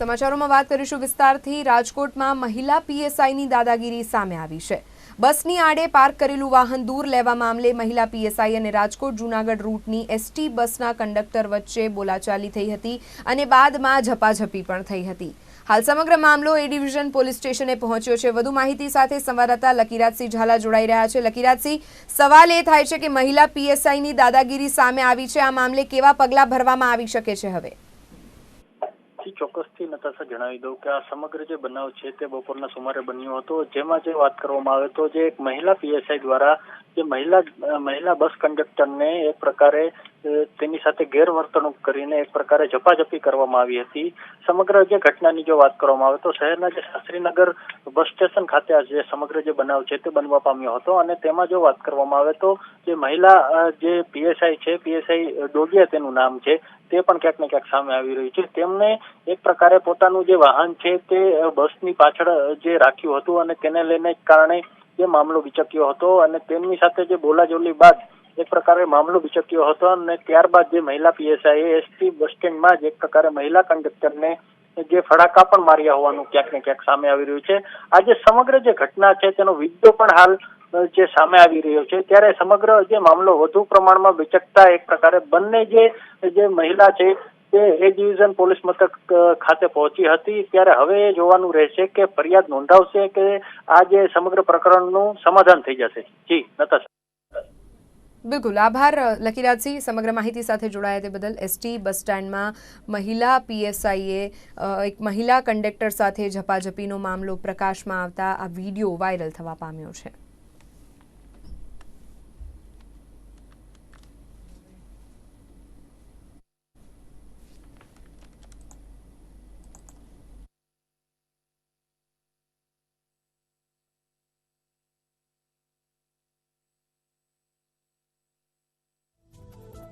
સમાચારોમાં વાત કરીશું વિસ્તારથી. રાજકોટમાં મહિલા પીએસઆઈની દાદાગીરી સામે આવી છે. બસની આડે પાર્ક કરેલું વાહન દૂર લેવા મામલે મહિલા પીએસઆઈ અને રાજકોટ જૂનાગઢ રૂટની એસટી બસના કંડક્ટર વચ્ચે બોલાચાલી થઈ હતી અને બાદમાં ઝપાઝપી પણ થઈ હતી. હાલ સમગ્ર મામલો એ ડિવિઝન પોલીસ સ્ટેશને પહોંચ્યો છે. વધુ માહિતી સાથે સંવાદદાતા લકીરાજસિંહ ઝાલા જોડાઈ રહ્યા છે. લકીરાજસિંહ, સવાલ એ થાય છે કે મહિલા પીએસઆઈની દાદાગીરી સામે આવી છે. આ મામલે કેવા પગલાં ભરવામાં આવી શકે છે હવે? જી ચોક્કસથી નતાશા જણાવી દઉં કે આ સમગ્ર જે બનાવ છે તે બપોરના સુમારે બન્યો હતો. જેમાં જે વાત કરવામાં આવે તો જે એક મહિલા પીએસઆઈ દ્વારા જે મહિલા મહિલા બસ કંડક્ટરને એક પ્રકારે તેની સાથે ગેરવર્તણૂક કરીને એક પ્રકારે ઝપાઝપી કરવામાં આવી હતી. સમગ્ર જે ઘટનાની જો વાત કરવામાં આવે તો શહેરના જે શાસ્ત્રીનગર બસ સ્ટેશન ખાતે આ જે સમગ્ર જે બનાવ છે તે બનવા પામ્યો હતો અને તેમાં જો વાત કરવામાં આવે તો જે મહિલા જે પીએસઆઈ છે, પીએસઆઈ ડોગિયા તેનું નામ છે, તે પણ ક્યાંક ને ક્યાંક સામે આવી રહ્યું છે. તેમને એક પ્રકારે પોતાનું જે વાહન છે તે બસની પાછળ જે રાખ્યું હતું અને તેને લઈને કારણે જે મામલો વિચક્યો હતો અને તેમની સાથે જે બોલાજોલી બાદ એક પ્રકારે મામલો વિચક્યો હતો અને ત્યારબાદ જે મહિલા પીએસઆઈ એસટી બસ સ્ટેન્ડમાં જ એક પ્રકારે મહિલા કંડક્ટરને જે ફડાકા પણ માર્યા હોવાનું ક્યાંક ને ક્યાંક સામે આવી રહ્યું છે. આજે સમગ્ર જે ઘટના છે તેનો વીડિયો પણ હાલ જે સામે આવી રહ્યો છે. ત્યારે સમગ્ર જે મામલો વધુ પ્રમાણમાં વિચકતા એક પ્રકારે બંને જે જે મહિલા છે તે એ ડિવિઝન પોલીસ મથક ખાતે પહોંચી હતી. ત્યારે હવે જોવાનું રહેશે કે ફરિયાદ નોંધાવશે કે આ જે સમગ્ર પ્રકરણનું સમાધાન થઈ જશે. જી નતાશા બિલકુલ, આભાર લકીરાજસિંહ. સમગ્ર માહિતી સાથે જોડાયા તે બદલ એસટી બસ સ્ટેન્ડમાં મહિલા પીએસઆઈએ એક મહિલા કંડક્ટર સાથે ઝપાઝપીનો મામલો પ્રકાશમાં આવતા આ વીડિયો વાયરલ થવા પામ્યો છે.